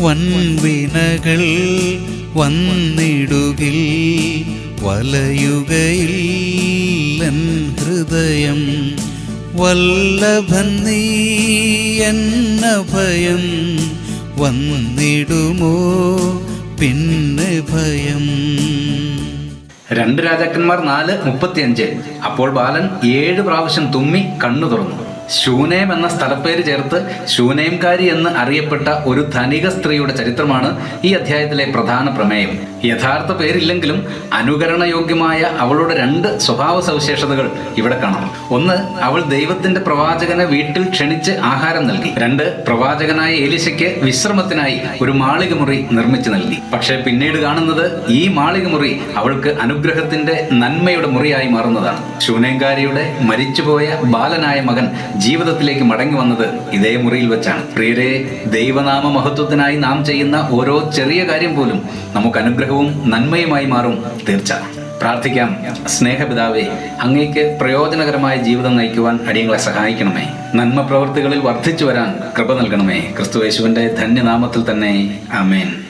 വൻവിനകൾ വന്നിടുകിൽ വലയുകയില്ലൻ ഹൃദയം വല്ലഭൻ നീ എന്ന ഭയം വന്നിടുമോ പിന്നെ ഭയം? രണ്ട് രാജാക്കന്മാർ നാല് മുപ്പത്തിയഞ്ച്. അപ്പോൾ ബാലൻ ഏഴ് പ്രാവശ്യം തുമ്മി കണ്ണു തുറന്നു. ശൂനേം എന്ന സ്ഥലപ്പേര് ചേർത്ത് ശൂനേംകാരി എന്ന് അറിയപ്പെട്ട ഒരു ധനിക സ്ത്രീയുടെ ചരിത്രമാണ് ഈ അധ്യായത്തിലെ പ്രധാന പ്രമേയം. യഥാർത്ഥ പേരില്ലെങ്കിലും അനുകരണയോഗ്യമായ അവളുടെ രണ്ട് സ്വഭാവ സവിശേഷതകൾ ഇവിടെ കാണാം. ഒന്ന് അവൾ ദൈവത്തിന്റെ പ്രവാചകനെ വീട്ടിൽ ക്ഷണിച്ച് ആഹാരം നൽകി. രണ്ട് പ്രവാചകനായ ഏലിശയ്ക്ക് വിശ്രമത്തിനായി ഒരു മാളിക മുറി നിർമ്മിച്ചു നൽകി. പക്ഷേ പിന്നീട് കാണുന്നത് ഈ മാളിക മുറി അവൾക്ക് അനുഗ്രഹത്തിന്റെ നന്മയുടെ മുറിയായി മാറുന്നതാണ്. ശൂനേങ്കാരിയുടെ മരിച്ചുപോയ ബാലനായ മകൻ ജീവിതത്തിലേക്ക് മടങ്ങി വന്നത് ഇതേ മുറിയിൽ വെച്ചാണ്. പ്രിയരെ ദൈവനാമ മഹത്വത്തിനായി നാം ചെയ്യുന്ന ഓരോ ചെറിയ കാര്യം പോലും നമുക്ക് അനുഗ്രഹവും നന്മയുമായി മാറും തീർച്ച പ്രാർത്ഥിക്കാം. സ്നേഹപിതാവേ അങ്ങേക്ക് പ്രയോജനകരമായ ജീവിതം നയിക്കുവാൻ അടിയങ്ങളെ സഹായിക്കണമേ. നന്മ പ്രവൃത്തികളിൽ വർദ്ധിച്ചു വരാൻ കൃപ നൽകണമേ. ക്രിസ്തുവേശുവിന്റെ ധന്യനാമത്തിൽ തന്നെ. ആമേൻ.